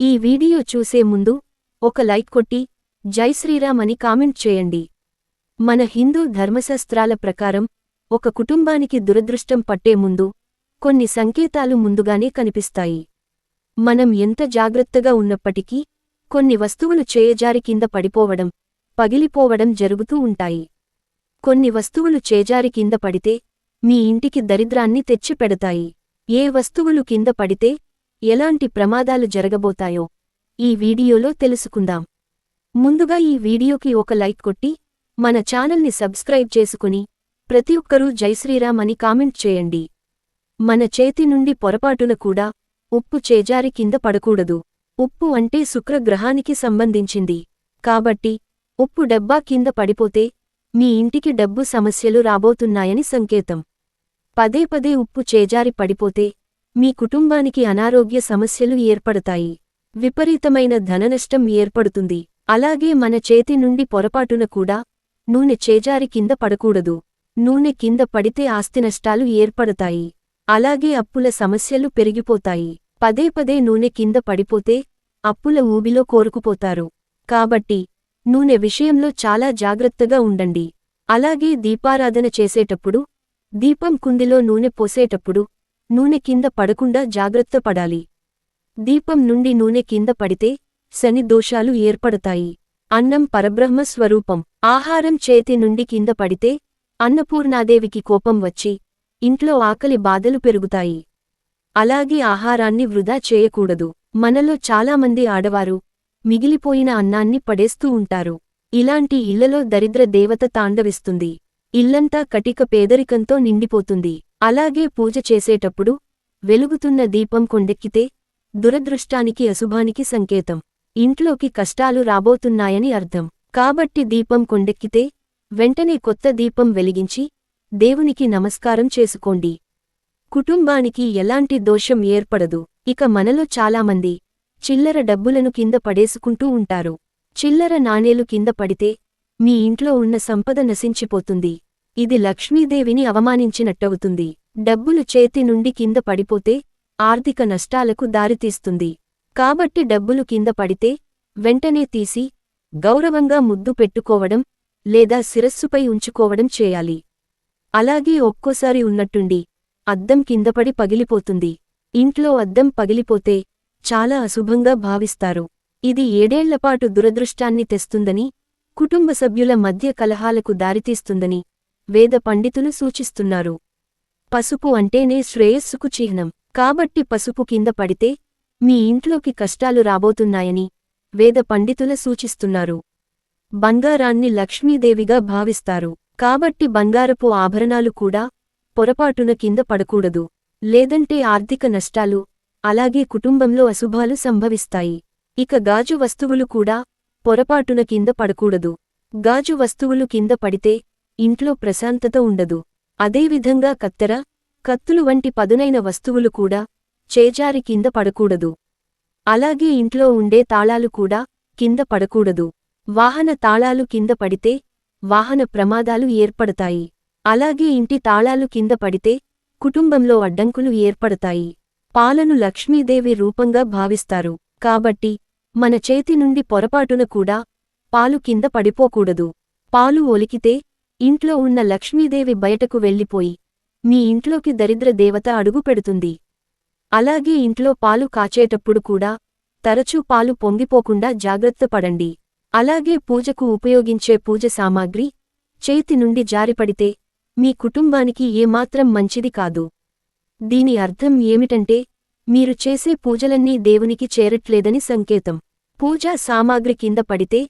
ఈ వీడియో చూసే ముందు ఒక లైక్ కొట్టి జై శ్రీరామ్ అని కామెంట్ చేయండి. మన హిందూ ధర్మశాస్త్రాల ప్రకారం ఒక కుటుంబానికి దురదృష్టం పట్టే ముందు కొన్ని సంకేతాలు ముందుగానే కనిపిస్తాయి. మనం ఎంత జాగ్రత్తగా ఉన్నప్పటికీ కొన్ని వస్తువులు చేయజారి కింద పడిపోవడం పగిలిపోవడం జరుగుతూ ఉంటాయి. కొన్ని వస్తువులు చేజారి కింద పడితే మీ ఇంటికి దరిద్రాన్ని తెచ్చిపెడతాయి. ఏ వస్తువులు కింద పడితే ఎలాంటి ప్రమాదాలు జరగబోతాయో ఈ వీడియోలో తెలుసుకుందాం. ముందుగా ఈ వీడియోకి ఒక లైక్ కొట్టి మన ఛానల్ని సబ్స్క్రైబ్ చేసుకుని ప్రతి ఒక్కరూ జై అని కామెంట్ చేయండి. మన చేతి నుండి పొరపాటున కూడా ఉప్పు చేజారి కింద పడకూడదు. ఉప్పు అంటే శుక్రగ్రహానికి సంబంధించింది. కాబట్టి ఉప్పు డబ్బా కింద పడిపోతే మీ ఇంటికి డబ్బు సమస్యలు రాబోతున్నాయని సంకేతం. పదే పదే ఉప్పు చేజారి పడిపోతే మీ కుటుంబానికి అనారోగ్య సమస్యలు ఏర్పడతాయి. విపరీతమైన ధననష్టం ఏర్పడుతుంది. అలాగే మన చేతి నుండి పొరపాటున కూడా నూనె చేజారి కింద పడకూడదు. నూనె కింద పడితే ఆస్తినష్టాలు ఏర్పడతాయి. అలాగే అప్పుల సమస్యలు పెరిగిపోతాయి. పదే పదే నూనె కింద పడిపోతే అప్పుల ఊబిలో కోరుకుపోతారు. కాబట్టి నూనె విషయంలో చాలా జాగ్రత్తగా ఉండండి. అలాగే దీపారాధన చేసేటప్పుడు దీపం కుందిలో నూనె పోసేటప్పుడు నూనె కింద పడకుండా జాగ్రత్త పడాలి. దీపం నుండి నూనె కింద పడితే శని దోషాలు ఏర్పడతాయి. అన్నం పరబ్రహ్మ స్వరూపం. ఆహారం చేతి నుండి కింద పడితే అన్నపూర్ణాదేవికి కోపం వచ్చి ఇంట్లో ఆకలి బాధలు పెరుగుతాయి. అలాగే ఆహారాన్ని వృధా చేయకూడదు. మనలో చాలామంది ఆడవారు మిగిలిపోయిన అన్నాన్ని పడేస్తూ ఉంటారు. ఇలాంటి ఇళ్ళలో దరిద్ర దేవత తాండవిస్తుంది. ఇల్లంతా కటిక పేదరికంతో నిండిపోతుంది. అలాగే పూజ చేసేటప్పుడు వెలుగుతున్న దీపం కొండెక్కితే దురదృష్టానికి అశుభానికి సంకేతం. ఇంట్లోకి కష్టాలు రాబోతున్నాయని అర్థం. కాబట్టి దీపం కొండెక్కితే వెంటనే కొత్త దీపం వెలిగించి దేవునికి నమస్కారం చేసుకోండి. కుటుంబానికి ఎలాంటి దోషం ఏర్పడదు. ఇక మనలో చాలామంది చిల్లర డబ్బులను కింద పడేసుకుంటూ ఉంటారు. చిల్లర నాణేలు కింద పడితే మీ ఇంట్లో ఉన్న సంపద నశించిపోతుంది. ఇది లక్ష్మీదేవిని అవమానించినట్టవుతుంది. డబ్బులు చేతి నుండి కింద పడిపోతే ఆర్థిక నష్టాలకు దారితీస్తుంది. కాబట్టి డబ్బులు కింద పడితే వెంటనే తీసి గౌరవంగా ముద్దు పెట్టుకోవడం లేదా శిరస్సుపై ఉంచుకోవడం చేయాలి. అలాగే ఒక్కోసారి ఉన్నట్టుండి అద్దం కిందపడి పగిలిపోతుంది. ఇంట్లో అద్దం పగిలిపోతే చాలా అశుభంగా భావిస్తారు. ఇది ఏడేళ్ళపాటు దురదృష్టాన్ని తెస్తుందని కుటుంబ సభ్యుల మధ్య కలహాలకు దారితీస్తుందని వేద పండితులు సూచిస్తున్నారు. పసుపు అంటేనే శ్రేయస్సుకు చిహ్నం. కాబట్టి పసుపు కింద పడితే మీ ఇంట్లోకి కష్టాలు రాబోతున్నాయని వేద పండితుల సూచిస్తున్నారు. బంగారాన్ని లక్ష్మీదేవిగా భావిస్తారు. కాబట్టి బంగారపు ఆభరణాలు కూడా పొరపాటున కింద పడకూడదు. లేదంటే ఆర్థిక నష్టాలు అలాగే కుటుంబంలో అశుభాలు సంభవిస్తాయి. ఇక గాజు వస్తువులు కూడా పొరపాటున కింద పడకూడదు. గాజు వస్తువులు కింద పడితే ఇంట్లో ప్రశాంతత ఉండదు. అదేవిధంగా కత్తెర కత్తులు వంటి పదునైన వస్తువులు కూడా చేజారి కింద పడకూడదు. అలాగే ఇంట్లో ఉండే తాళాలు కూడా కింద పడకూడదు. వాహన తాళాలు కింద పడితే వాహన ప్రమాదాలు ఏర్పడతాయి. అలాగే ఇంటి తాళాలు కింద పడితే కుటుంబంలో అడ్డంకులు ఏర్పడతాయి. పాలను లక్ష్మీదేవి రూపంగా భావిస్తారు. కాబట్టి మన చేతి నుండి పొరపాటున కూడా పాలు కింద పడిపోకూడదు. పాలు ఒలికితే ఇంట్లో ఉన్న లక్ష్మీదేవి బయటకు వెళ్ళిపోయి మీ ఇంట్లోకి దరిద్ర దేవత అడుగుపెడుతుంది అలాగే ఇంట్లో పాలు కాచేటప్పుడు కూడా తరచూ పాలు పొంగిపోకుండా జాగ్రత్త పడండి. అలాగే పూజకు ఉపయోగించే పూజ సామాగ్రి చేతి నుండి జారిపడితే మీ కుటుంబానికి ఏమాత్రం మంచిది కాదు. దీని అర్థం ఏమిటంటే మీరు చేసే పూజలన్నీ దేవునికి చేరట్లేదని సంకేతం. పూజా సామాగ్రి కింద పడితే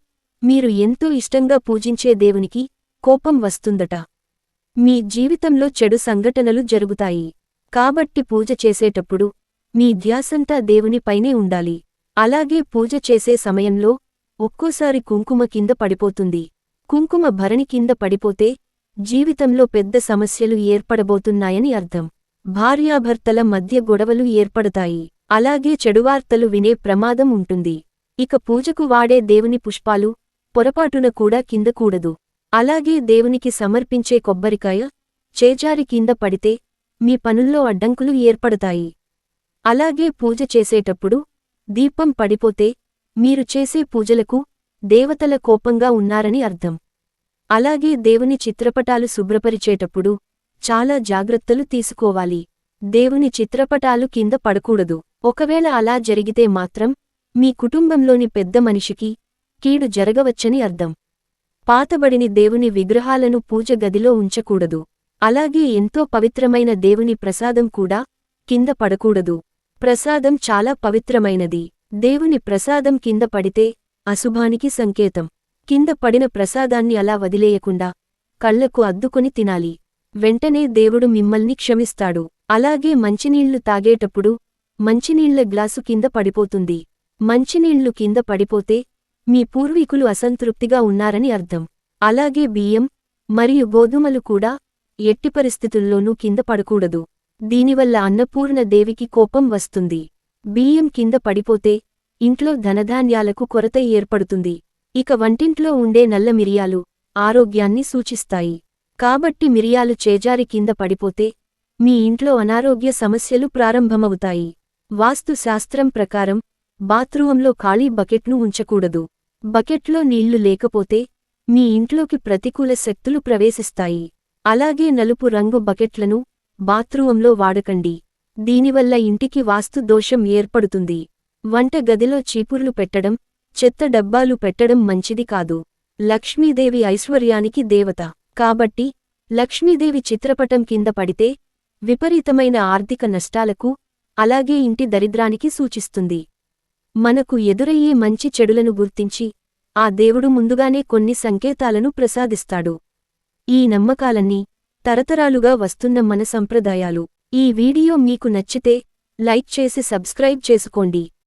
మీరు ఎంతో ఇష్టంగా పూజించే దేవునికి కోపం వస్తుందట. మీ జీవితంలో చెడు సంఘటనలు జరుగుతాయి. కాబట్టి పూజ చేసేటప్పుడు మీ ధ్యాసంతా దేవునిపైనే ఉండాలి. అలాగే పూజ చేసే సమయంలో ఒక్కోసారి కుంకుమ కింద పడిపోతుంది. కుంకుమ భరణి కింద పడిపోతే జీవితంలో పెద్ద సమస్యలు ఏర్పడబోతున్నాయని అర్థం. భార్యాభర్తల మధ్య గొడవలు ఏర్పడతాయి. అలాగే చెడువార్తలు వినే ప్రమాదం ఉంటుంది. ఇక పూజకు వాడే దేవుని పుష్పాలు పొరపాటున కూడా కిందకూడదు అలాగే దేవునికి సమర్పించే కొబ్బరికాయ చేజారి కింద పడితే మీ పనుల్లో అడ్డంకులు ఏర్పడతాయి. అలాగే పూజ చేసేటప్పుడు దీపం పడిపోతే మీరు చేసే పూజలకు దేవతల కోపంగా ఉన్నారని అర్థం. అలాగే దేవుని చిత్రపటాలు శుభ్రపరిచేటప్పుడు చాలా జాగ్రత్తలు తీసుకోవాలి. దేవుని చిత్రపటాలు కింద పడకూడదు. ఒకవేళ అలా జరిగితే మాత్రం మీ కుటుంబంలోని పెద్ద మనిషికి కీడు జరగవచ్చని అర్థం. పాతబడిని దేవుని విగ్రహాలను పూజ గదిలో ఉంచకూడదు. అలాగే ఎంతో పవిత్రమైన దేవుని ప్రసాదం కూడా కింద పడకూడదు. ప్రసాదం చాలా పవిత్రమైనది. దేవుని ప్రసాదం కింద పడితే అశుభానికి సంకేతం. కింద పడిన ప్రసాదాన్ని అలా వదిలేయకుండా కళ్ళకు అద్దుకొని తినాలి. వెంటనే దేవుడు మిమ్మల్ని క్షమిస్తాడు. అలాగే మంచినీళ్ళు తాగేటప్పుడు మంచినీళ్ళ గ్లాసు కింద పడిపోతుంది. మంచినీళ్ళు కింద పడిపోతే మీ పూర్వీకులు అసంతృప్తిగా ఉన్నారని అర్థం. అలాగే బియ్యం మరియు గోధుమలు కూడా ఎట్టి పరిస్థితుల్లోనూ కింద పడకూడదు. దీనివల్ల అన్నపూర్ణ దేవికి కోపం వస్తుంది. బియ్యం కింద పడిపోతే ఇంట్లో ధనధాన్యాలకు కొరత ఏర్పడుతుంది. ఇక వంటింట్లో ఉండే నల్ల మిరియాలు ఆరోగ్యాన్ని సూచిస్తాయి. కాబట్టి మిరియాలు చేజారి కింద పడిపోతే మీ ఇంట్లో అనారోగ్య సమస్యలు ప్రారంభమవుతాయి. వాస్తుశాస్త్రం ప్రకారం బాత్రూంలో ఖాళీ బకెట్ను ఉంచకూడదు. బకెట్లో నీళ్ళు లేకపోతే మీ ఇంట్లోకి ప్రతికూల శక్తులు ప్రవేశిస్తాయి. అలాగే నలుపు రంగు బకెట్లను బాత్రూంలో వాడకండి. దీనివల్ల ఇంటికి వాస్తు దోషం ఏర్పడుతుంది. వంట గదిలో చీపుర్లు పెట్టడం చెత్త డబ్బాలు పెట్టడం మంచిది కాదు. లక్ష్మీదేవి ఐశ్వర్యానికి దేవత. కాబట్టి లక్ష్మీదేవి చిత్రపటం కింద పడితే విపరీతమైన ఆర్థిక నష్టాలకు అలాగే ఇంటి దరిద్రానికి సూచిస్తుంది. మనకు ఎదురయ్యే మంచి చెడులను గుర్తించి ఆ దేవుడు ముందుగానే కొన్ని సంకేతాలను ప్రసాదిస్తాడు. ఈ నమ్మకాలన్నీ తరతరాలుగా వస్తున్న మన సంప్రదాయాలు. ఈ వీడియో మీకు నచ్చితే లైక్ చేసి సబ్స్క్రైబ్ చేసుకోండి.